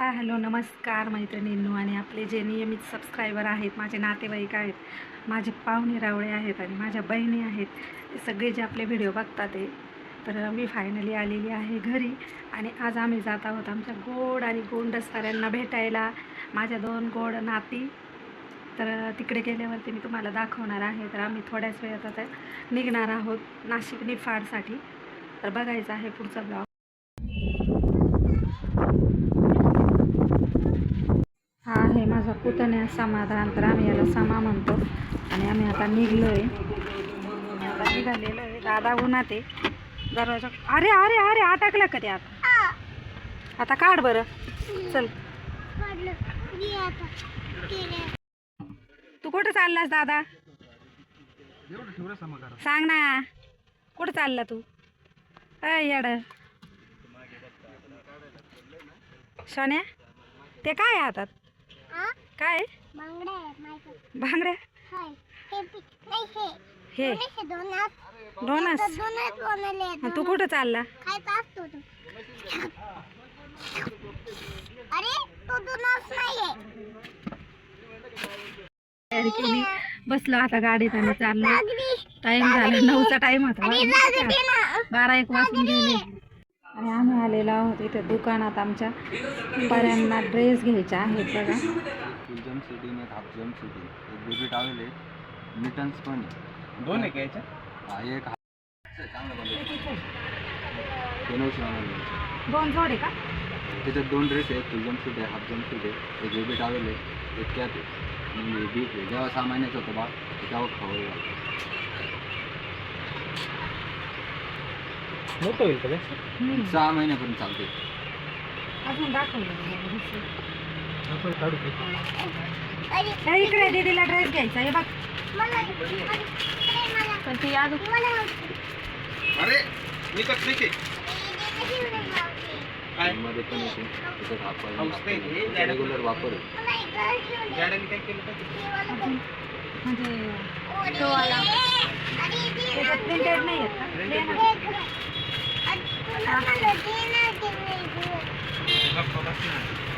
हा हॅलो नमस्कार मैत्रिणींनो आणि आपले जे नियमित सबस्क्रायबर आहेत माझे नातेवाईक आहेत माझे पाहुणे रावळे आहेत आणि माझ्या बहिणी आहेत सगळे जे आपले व्हिडिओ बघतात ते. तर मी फायनली आलेली आहे घरी आणि आज आम्ही जात आहोत आमच्या गोड आणि गोंडसाऱ्यांना भेटायला माझ्या दोन गोड नाती. तर तिकडे गेल्यावरती मी तुम्हाला दाखवणार आहे तर आम्ही थोड्याच वेळात आता निघणार आहोत नाशिक निफाडसाठी. तर बघायचं आहे पुढचा ब्लॉग हा आहे माझा पुतण्या समाधान तर आम्ही याला समा म्हणतो. आणि आम्ही आता निघलो आहे आता निघालेलो आहे. दादा उन्हात आहे. दरवाजा अरे अरे अरे अटकलं का ते आता? आता काढ बरं. चल. तू कुठं चाललास दादा? सांग ना. कुठं चालला तू? अय येड. सोन्या ते काय आहे हातात? काय? भांगड्या हे डोनस तू कुठं चालला? केली. बसलो आता गाडीत आणि चाललो. टाइम झाला. नऊचा टाइम होता बारा एक वाजून गेले. आणि आम्ही आलेलो आहोत इथे दुकानात आमच्या पर्यांना ड्रेस घ्यायचे आहेत बघा. फुल जम सिटी आणि हाफ़ जम सिटी एक बेबी टावेल आहे मिटन्स पण आहे. दोन आहे का याच्या हा एक. दोन जोडे का? त्याच्यात दोन ड्रेस आहेत फुल जम सूट आहे हाफ़ जम सूट आहे एक बेबी टावेल आहे एक कॅप आहे. आणि बीट आहे. जेव्हा सहा महिन्याचं होतं बा तेव्हा खवळ मोठं होईल का ते? हम्म. सहा महिन्यापर्यंत चालते अजून दाखवलं नाही. आपण काढू की. अरे हे इकडे दीदीला ड्रेस घ्यायचा हे बघ. मला अरे मला पण ती अजून मला अरे मी तर ठीक आहे. काय? मध्ये पण येते. त्याच्यात हाफ हाऊस नाही ते, रेग्युलर वापर आहे. गाड्याने काय केलं का म्हणजे तो आला. त्याच्यात प्रिंटेड नाही आहेत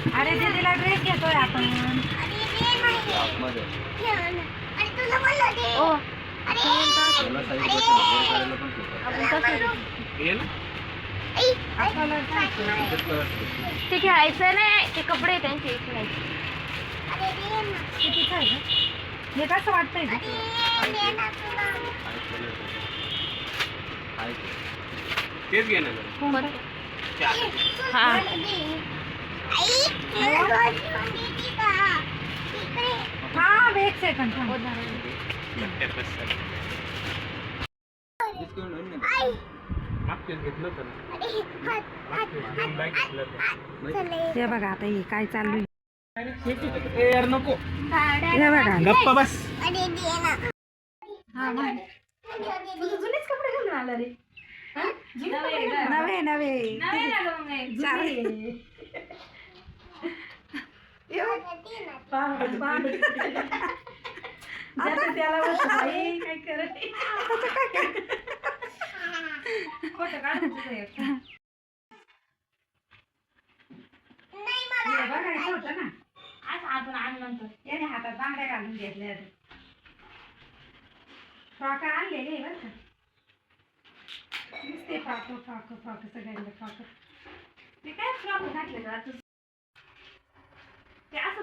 अरे दीदीला ड्रेस घेतोय आपण. ओ. हे. ते खेळायचं नाही ते कपडे त्यांचे गं? हे कसं वाटतंय. तेच घे ना जरा. हा. थांब एक सेकंड थांब. हे बघा आता हे काय चालू आहे. यार नको हे बघा गप्पा बस हा, मग. नवे नवे चार आहे. आता त्याला वाटतं, बाई, काय आता काय? हे बघायचं होतं ना. आज आपण आणलं याने हातात बांगड्या घालून घेतल्या फ्रॉक आणलेले बरं का. नुसते फ्रॉक फ्रॉक फ्रॉक सगळ्यांना फ्रॉक. ते काय फ्रॉक घातले असं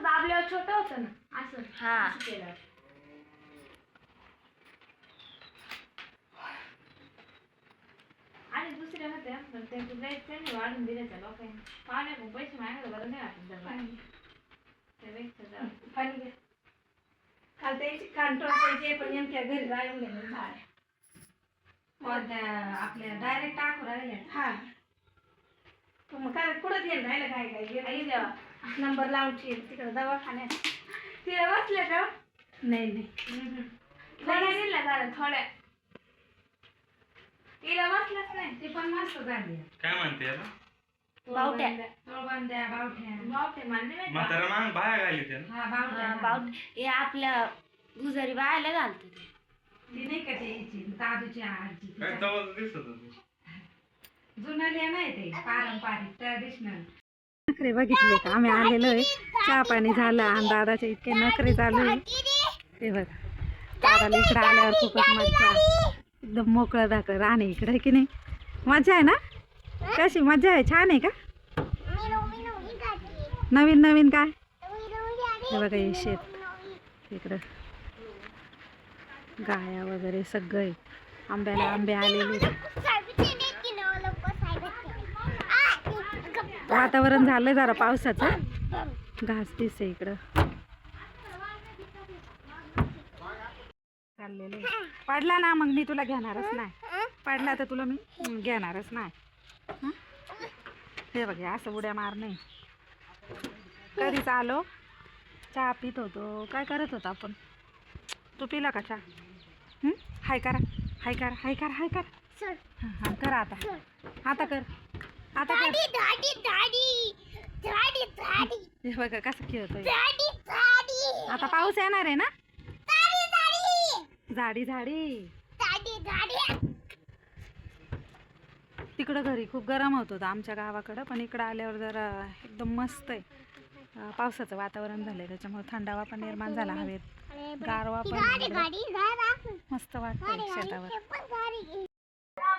दाबल्यावर छोटं होतं ना असं हा. असं केलं आणि दुसरे होते पण ते लय त्यांनी वाढून दिले त्या लोकांनी पाहुणे पैसे मागायला बरं नाही वाटत त्यांना. त्यापेक्षा जाऊ दे. पाणी घे. काल त्याची कंट्रोल त्याचे पण नेमक्या घरी राहून गेले बाहेर आपल्या डायरेक्ट टाकू राहिले हा तू मग काय कुठं गेलं राहिलं काय काय आई गेलं देवा नंबर लावून ठेव तिकडे दवाखान्यात. ते बसले का? नाही नाही. थोड्या दिल्या झालं थोड्या? तिला बसलंच नाही. ती पण मस्त झाली. काय म्हणते याला बावट्या. तोळबंद्या बावठ्या बापरे मानले नाही का? म्हातारा माग बाया घाली ते ना हा बावठ्या हे आपल्या गुजारी बायला घालत ती. नाही का ते याची दादूची आजी काय तवा दिसत होतं. जुनं नाही ते पारंपरिक ट्रॅडिशनल नखरे बघितले का? आम्ही आलेलो आहे. चहा पाणी झालं आणि दादाचे इतके नखरे चालू आहे ते बघा. दादाला इकडं आल्यावर खूपच मजा एकदम मोकळं दाखल राहणे इकडं की नाही? मजा आहे ना? कशी मजा आहे? छान आहे का? नवीन नवीन काय? हे बघा हे शेत. इकडं. गाया वगैरे सगळं. आंब्याला आंबे आलेले. वातावरण झालं जरा पावसाचं. घास दिसते इकडं. चाललेलं आहे. पडला ना मग मी तुला घेणारच नाही. पडला तर तुला मी घेणारच नाही. हं? बघ असं उड्या मार नाही कधीच आलो. चहा पित होतो. काय करत होतो आपण? तू पिला का चहा? हाय करा. हाय करा. हाय करा. हाय कर. हां हां कर आता. आता कर. आता कर हे बघा कसं खेळतोय. आता पाऊस येणार आहे ना? झाडी झाडी. तिकडं घरी खूप गरम होत होतं आमच्या गावाकडं पण इकडं आल्यावर जरा एकदम मस्त आहे. अं, पावसाचं वातावरण झालंय त्याच्यामुळे थंडावा पण निर्माण झाला हवेत. गारवा पण आहे. मस्त वाटतंय शेतावर. घे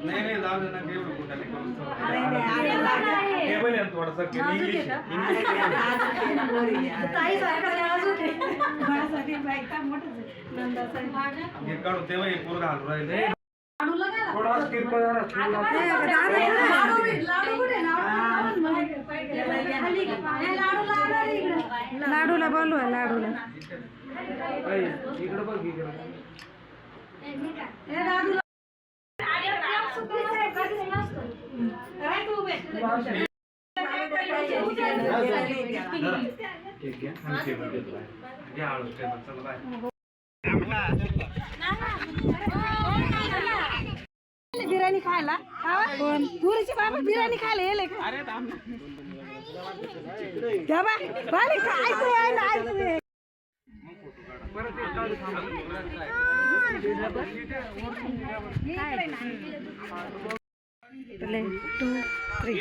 नाही नाही जाऊ दे ना एवढं कुठं नाही करू. केबल आहे ना थोडासा इंग्लिश हे काढू तेव्हा हे पोरं घालून राहिले थोडा किरकोळ जरा लाडूला बोलवा लाडूला. इकडं बघ आहे बिर्याणी खायला? पुरीची बाबा बिर्याणी खायला येले का? त्या ऐकू അല്ലേ ടു ത്രീ